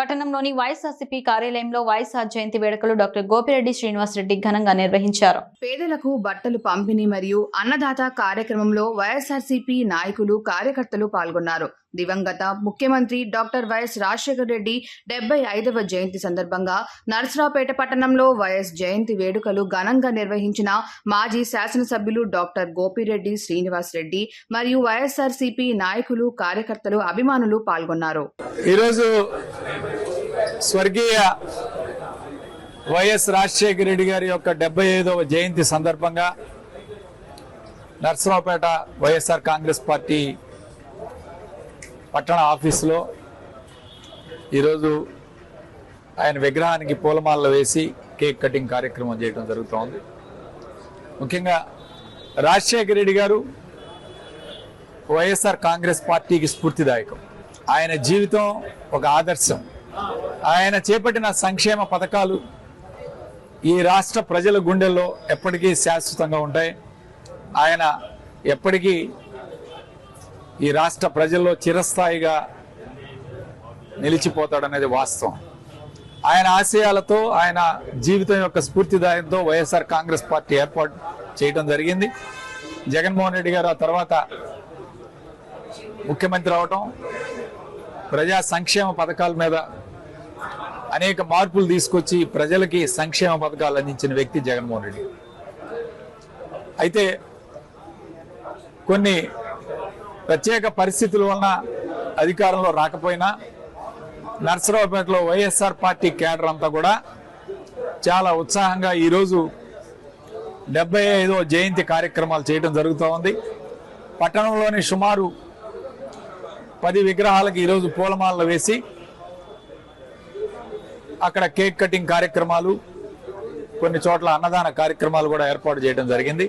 పట్టణంలోని వైఎస్ఆర్సీపీ కార్యాలయంలో వైఎస్ఆర్ జయంతి వేడుకలు డాక్టర్ గోపిరెడ్డి శ్రీనివాసరెడ్డి ఘనంగా నిర్వహించారు. పేదలకు బట్టలు పంపిణీ మరియు అన్నదాత కార్యక్రమంలో వైఎస్ఆర్సీపీ నాయకులు కార్యకర్తలు పాల్గొన్నారు. దివంగత ముఖ్యమంత్రి డాక్టర్ వైఎస్ రాజశేఖర రెడ్డి డెబ్బై ఐదవ జయంతి సందర్భంగా నర్సరావుపేట పట్టణంలో వైఎస్ జయంతి వేడుకలు ఘనంగా నిర్వహించిన మాజీ శాసనసభ్యులు డాక్టర్ గోపిరెడ్డి శ్రీనివాస్ రెడ్డి మరియు వైఎస్ఆర్సీపీ నాయకులు కార్యకర్తలు అభిమానులు పాల్గొన్నారు. ఈరోజు స్వర్గీయ వైఎస్ రాజశేఖర రెడ్డి గారి యొక్క డెబ్బై ఐదవ జయంతి సందర్భంగా నర్సరావుపేట వైఎస్ఆర్ కాంగ్రెస్ పార్టీ పట్టణ ఆఫీసులో ఈరోజు ఆయన విగ్రహానికి పూలమాలలు వేసి కేక్ కటింగ్ కార్యక్రమం చేయడం జరుగుతోంది. ముఖ్యంగా రాజశేఖర రెడ్డి గారు వైఎస్ఆర్ కాంగ్రెస్ పార్టీకి స్ఫూర్తిదాయకం. ఆయన జీవితం ఒక ఆదర్శం. ఆయన చేపట్టిన సంక్షేమ పథకాలు ఈ రాష్ట్ర ప్రజల గుండెల్లో ఎప్పటికీ శాశ్వతంగా ఉంటాయి. ఆయన ఎప్పటికీ ఈ రాష్ట్ర ప్రజల్లో చిరస్థాయిగా నిలిచిపోతాడనేది వాస్తవం. ఆయన ఆశయాలతో ఆయన జీవితం యొక్క స్ఫూర్తిదాయంతో వైఎస్ఆర్ కాంగ్రెస్ పార్టీ ఏర్పాటు చేయడం జరిగింది. జగన్మోహన్ రెడ్డి గారు ఆ తర్వాత ముఖ్యమంత్రి అవటం ప్రజా సంక్షేమ పథకాల మీద అనేక మార్పులు తీసుకొచ్చి ప్రజలకి సంక్షేమ పథకాలు అందించిన వ్యక్తి జగన్మోహన్ రెడ్డి. అయితే కొన్ని ప్రత్యేక పరిస్థితుల వలన అధికారంలో రాకపోయినా నర్సరావుపేటలో వైఎస్ఆర్ పార్టీ కేడర్ అంతా కూడా చాలా ఉత్సాహంగా ఈరోజు డెబ్బై ఐదో జయంతి కార్యక్రమాలు చేయడం జరుగుతూ ఉంది. పట్టణంలోని సుమారు పది విగ్రహాలకు ఈరోజు పూలమాలలు వేసి అక్కడ కేక్ కటింగ్ కార్యక్రమాలు కొన్ని చోట్ల అన్నదాన కార్యక్రమాలు కూడా ఏర్పాటు చేయడం జరిగింది.